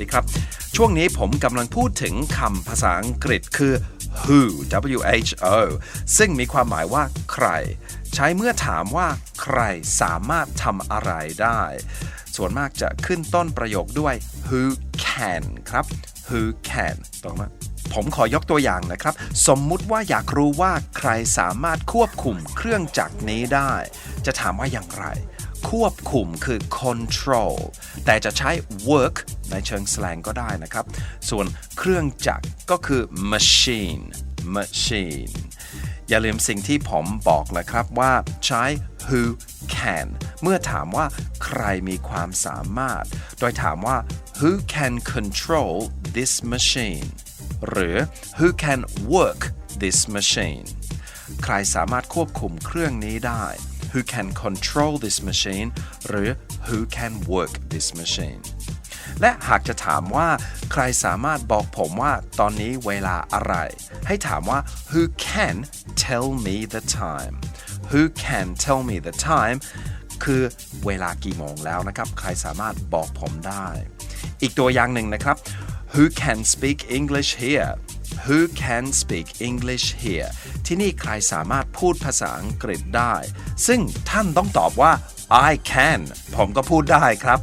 นะครับ ช่วงนี้ผมกำลังพูดถึงคำภาษาอังกฤษคือ who w h o ซึ่งมีความหมายว่าใคร ใช้เมื่อถามว่าใครสามารถทำอะไรได้ ส่วนมากจะขึ้นต้นประโยคด้วย who can ครับ who can ตรงไหมผมขอยกตัวอย่างนะครับ สมมุติว่าอยากรู้ว่าใครสามารถควบคุมเครื่องจักรนี้ได้ จะถามว่าอย่างไร ควบคุมคือ control แต่จะใช้ work ในเชิงสลงก็ได้นะครับ ส่วนเครื่องจักรก็คือ machine machine อย่าลืมสิ่งที่ผมบอกนะครับว่าใช้ who can เมื่อถามว่าใครมีความสามารถ โดยถามว่า who can control this machine หรือ who can work this machine ใครสามารถควบคุมเครื่องนี้ได้ who can control this machine หรือ who can work this machine และหากจะถามว่าใครสามารถบอกผมว่าตอนนี้เวลาอะไร ให้ถามว่า who can tell me the time who can tell me the time คือเวลากี่โมงแล้วนะครับ ใครสามารถบอกผมได้ อีกตัวอย่างหนึ่งนะครับ who can speak English here Who can speak English here ที่นี่ใครสามารถพูดภาษาอังกฤษได้ ซึ่งท่านต้องตอบว่า I can ผมก็พูดได้ครับ